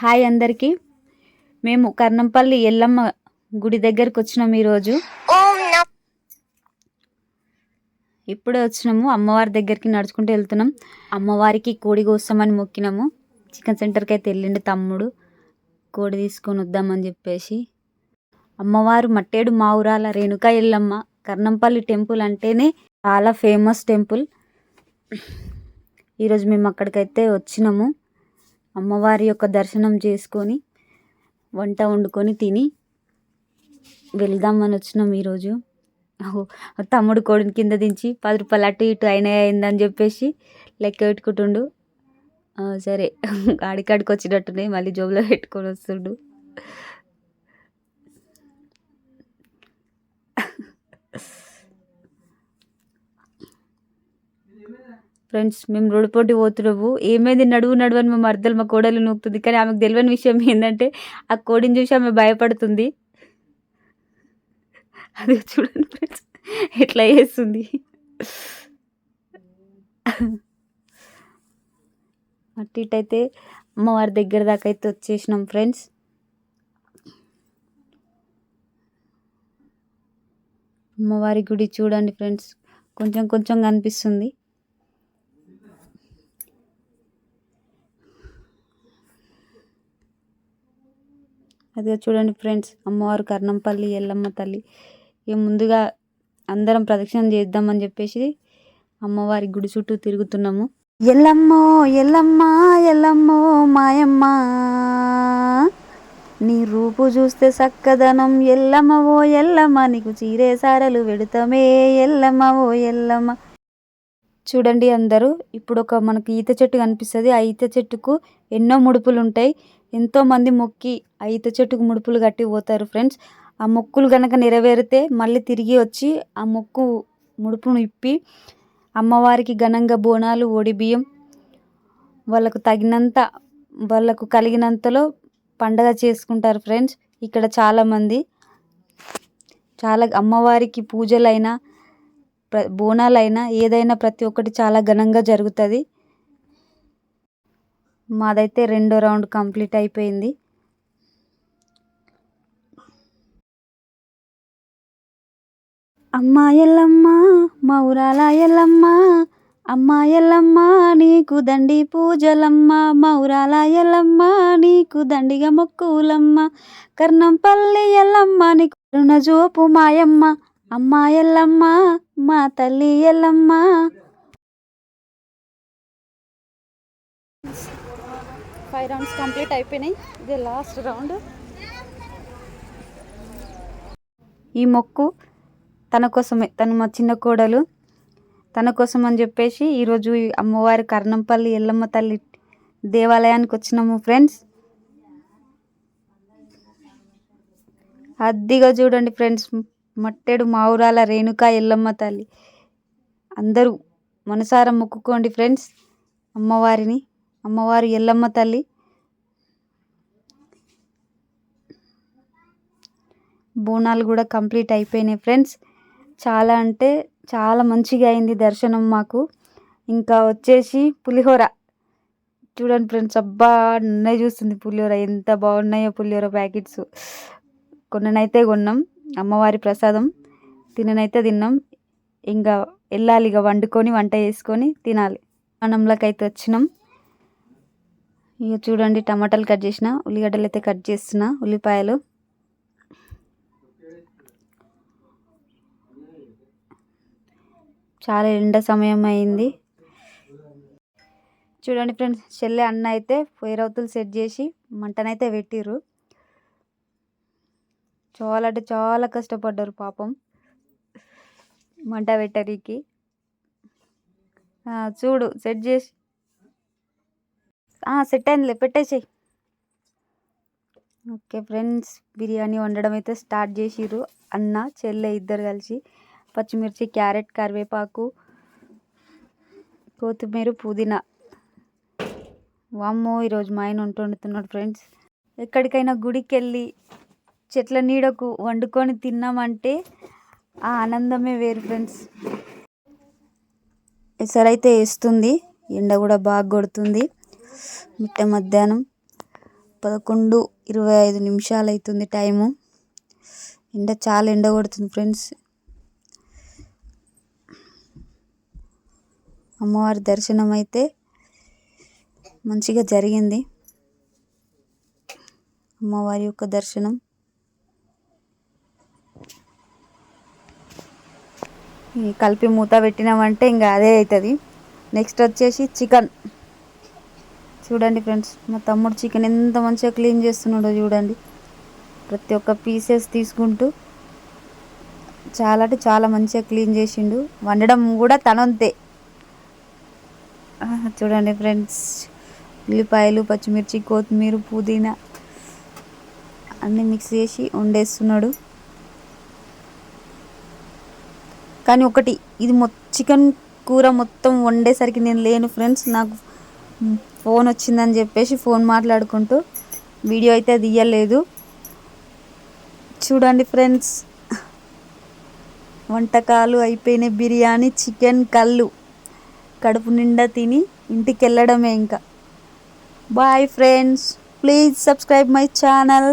Hi అందరికీ. మేము కర్నంపల్లి ఎల్లమ్మ గుడి దగ్గరికి వచ్చినాం ఈరోజు. ఇప్పుడే వచ్చినాము అమ్మవారి దగ్గరికి నడుచుకుంటూ వెళ్తున్నాం. అమ్మవారికి కోడి కోస్తామని మొక్కినాము. చికెన్ సెంటర్కి అయితే వెళ్ళిండు తమ్ముడు. కోడి తీసుకొని వద్దామని చెప్పేసి. అమ్మవారు మట్టేడు మావురాల రేణుకా ఎల్లమ్మ. కర్ణంపల్లి టెంపుల్ అంటేనే చాలా ఫేమస్ టెంపుల్. ఈరోజు మేము అక్కడికైతే వచ్చినాము. అమ్మవారి యొక్క దర్శనం చేసుకొని వంట వండుకొని తిని వెళ్దామని వచ్చినాం ఈరోజు. తమ్ముడు కోడిని కింద దించి పది రూపాయలు అటు ఇటు అయినా అయిందని చెప్పేసి లెక్క పెట్టుకుంటుండు. సరే ఆడికాడికి వచ్చినట్టునే మళ్ళీ జోబులో పెట్టుకొని వస్తుండు. ఫ్రెండ్స్ మేము రోడ్డు పోటీ పోతున్నాము. ఏమైంది? నడువు నడువు అని మా మర్దలు మా కోడలు నూకుతుంది. కానీ ఆమెకు తెలియని విషయం ఏంటంటే ఆ కోడిని చూసి ఆమె భయపడుతుంది. అది చూడండి ఫ్రెండ్స్ ఎట్లా చేస్తుంది? అటు ఇటు అయితే అమ్మవారి దగ్గర దాకా అయితే వచ్చేసినాం ఫ్రెండ్స్ అమ్మవారి గుడి చూడండి ఫ్రెండ్స్ కొంచెం కొంచెం కనిపిస్తుంది అదే చూడండి ఫ్రెండ్స్ అమ్మవారు కర్ణంపల్లి ఎల్లమ్మ తల్లి. ఇక ముందుగా అందరం ప్రదక్షిణ చేద్దామని చెప్పేసి అమ్మవారి గుడి చుట్టూ తిరుగుతున్నాము. ఎల్లమ్మో ఎల్లమ్మ ఎల్లమ్మో మాయమ్మ. నీ రూపు చూస్తే చక్కదనం ఎల్లమ్మ ఓ ఎల్లమ్మ నీకు చీరే సారలు వెడుతామే ఎల్లమ్మ ఓ ఎల్లమ్మ. చూడండి అందరూ ఇప్పుడు ఒక మనకు ఈత చెట్టు కనిపిస్తుంది. ఆ ఈత చెట్టుకు ఎన్నో ముడుపులు ఉంటాయి ఎంతోమంది మొక్కి ఆ ఈత చెట్టుకు ముడుపులు కట్టి పోతారు ఫ్రెండ్స్. ఆ మొక్కులు కనుక నెరవేరితే మళ్ళీ తిరిగి వచ్చి ఆ మొక్కు ముడుపును ఇప్పి అమ్మవారికి ఘనంగా బోనాలు ఒడి బియ్యం వాళ్ళకు తగినంత వాళ్ళకు కలిగినంతలో పండగ చేసుకుంటారు ఫ్రెండ్స్. ఇక్కడ చాలామంది చాలా అమ్మవారికి పూజలైనా ప్ర బోనాలైనా ఏదైనా ప్రతి ఒక్కటి చాలా ఘనంగా జరుగుతుంది. మాదైతే రెండో రౌండ్ కంప్లీట్ అయిపోయింది. అమ్మా ఎల్లమ్మ మా ఊరాల ఎల్లమ్మ అమ్మా నీకు దండి పూజలమ్మ మా ఊరాల ఎల్లమ్మ నీకు దండిగా మొక్కులమ్మ కర్ణంపల్లి ఎల్లమ్మ నీకు రుణజోపు మాయమ్మ అమ్మాయల్లమ్మ మా తల్లి ఎల్లమ్మ ఫైవ్ రౌండ్స్ కంప్లీట్ అయిపోయినాయి. ఇది లాస్ట్ రౌండ్. ఈ మొక్కు తన కోసమే తను మా చిన్న కోడలు. తన కోసం అని చెప్పేసి ఈరోజు అమ్మవారి కర్ణంపల్లి ఎల్లమ్మ తల్లి దేవాలయానికి వచ్చినాము ఫ్రెండ్స్ అద్దిగా చూడండి ఫ్రెండ్స్ మట్టెడు మావురాల రేణుక ఎల్లమ్మ తల్లి. అందరూ మనసారా మొక్కుకోండి ఫ్రెండ్స్ అమ్మవారిని. అమ్మవారి ఎల్లమ్మ తల్లి. బోనాలు కూడా కంప్లీట్ అయిపోయినాయి ఫ్రెండ్స్. చాలా అంటే చాలా మంచిగా అయింది దర్శనం మాకు. ఇంకా వచ్చేసి పులిహోర. చూడండి ఫ్రెండ్స్ అబ్బా నన్నే చూస్తుంది పులిహోర. ఎంత బాగున్నాయో పులిహోర ప్యాకెట్స్. కొన్ననైతే కొన్నాం. అమ్మవారి ప్రసాదం. తిననైతే తిన్నాం. ఇంకా వెళ్ళాలి ఇక వండుకొని వంట చేసుకొని తినాలి. అన్నంలోకి అయితే వచ్చినాం. ఇక చూడండి టమాటాలు కట్ చేసిన ఉల్లిగడ్డలు అయితే కట్ చేస్తున్న ఉల్లిపాయలు. చాలా ఎండ సమయం అయింది. చూడండి ఫ్రెండ్స్ చెల్లె అన్న అయితే పొయ్యిరవతులు సెట్ చేసి మంటనైతే పెట్టిర్రు. చాలా అంటే చాలా కష్టపడ్డారు పాపం మంట పెట్టడానికి. చూడు సెట్ చేసి సెట్ అయిందిలే పెట్టేసేయి. ఓకే ఫ్రెండ్స్ బిర్యానీ వండడం అయితే స్టార్ట్ చేసిర్రు. అన్న చెల్లె ఇద్దరు కలిసి పచ్చిమిర్చి క్యారెట్ కరివేపాకు కొత్తిమీర పుదీనా. వామ్మో ఈరోజు మా ఆయన వంట వండుతున్నాడు ఫ్రెండ్స్. ఎక్కడికైనా గుడికి వెళ్ళి చెట్ల నీడకు వండుకొని తిన్నామంటే ఆ ఆనందమే వేరు ఫ్రెండ్స్. ఎసరైతే వేస్తుంది ఎండ కూడా బాగా కొడుతుంది. మిట్ట మధ్యాహ్నం పదకొండు ఇరవై ఐదు నిమిషాలు అవుతుంది టైము. ఎండ చాలా ఎండ కొడుతుంది ఫ్రెండ్స్. అమ్మవారి దర్శనం అయితే మంచిగా జరిగింది. అమ్మవారి యొక్క దర్శనం. కలిపి మూత పెట్టినామంటే ఇంకా అదే అవుతుంది నెక్స్ట్ వచ్చేసి చికెన్. చూడండి ఫ్రెండ్స్ మా తమ్ముడు చికెన్ ఎంత మంచిగా క్లీన్ చేస్తున్నాడో చూడండి. ప్రతి ఒక్క పీసెస్ తీసుకుంటూ చాలా అంటే చాలా మంచిగా క్లీన్ చేసిండు. వండడం కూడా తనంతే. చూడండి ఫ్రెండ్స్ ఉల్లిపాయలు పచ్చిమిర్చి కొత్తిమీర పుదీనా అన్నీ మిక్స్ చేసి వండేస్తున్నాడు. కానీ ఒకటి ఇది మొ చికెన్ కూర మొత్తం వండేసరికి నేను లేను ఫ్రెండ్స్ నాకు ఫోన్ వచ్చిందని చెప్పేసి ఫోన్ మాట్లాడుకుంటూ వీడియో అయితే తీయలేదు చూడండి ఫ్రెండ్స్ వంటకాలు అయిపోయినాయి బిర్యానీ చికెన్ కళ్ళు కడుపు నిండా తిని ఇంటికి వెళ్ళడమే ఇంకా. Bye friends please subscribe my channel.